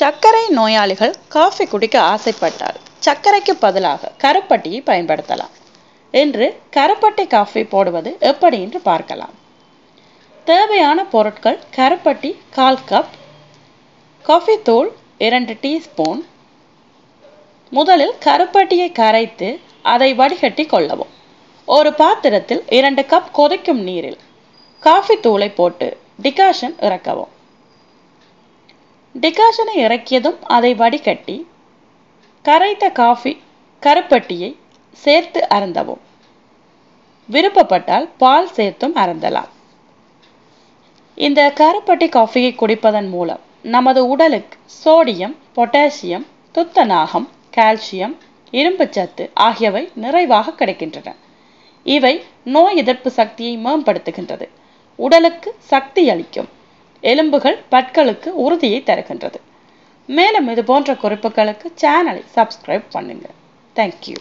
சர்க்கரை நோயாளிகள் காஃபி குடிக்க ஆசைப்பட்டால் சர்க்கரைக்கு பதிலாக கருப்பட்டியை பயன்படுத்தலாம். என்று கருப்பட்டி காஃபி போடுவது எப்படி என்று பார்க்கலாம். தேவையான பொருட்கள் கருப்பட்டி கால் கப் காஃபி தூள் இரண்டு டீஸ்பூன் முதலில் கருப்பட்டியை கரைத்து அதை வடிகட்டி கொள்ளவும். ஒரு பாத்திரத்தில் இரண்டு கப் கொதிக்கும் நீரில் காஃபி தூளை போட்டு டிகாஷன் இறக்கவும். டிகாஷனை இறக்கியதும் அதை வடிகட்டி கரைத்த காஃபி கருப்பட்டியை சேர்த்து அருந்தவும். விருப்பப்பட்டால் பால் சேர்த்தும் அருந்தலாம். இந்த கருப்பட்டி காஃபியை குடிப்பதன் மூலம் நமது உடலுக்கு சோடியம் பொட்டாசியம் துத்தநாகம் கால்சியம் இரும்புச்சத்து ஆகியவை நிறைவாக கிடைக்கின்றன. இவை நோய் எதிர்ப்பு சக்தியை மேம்படுத்துகின்றது. உடலுக்கு சக்தி அளிக்கும். எலும்புகள் பற்களுக்கு உறுதியை தருகின்றது. மேலும் இது போன்ற குறிப்புகளுக்கு சேனலை சப்ஸ்கிரைப் பண்ணுங்க. தேங்க்யூ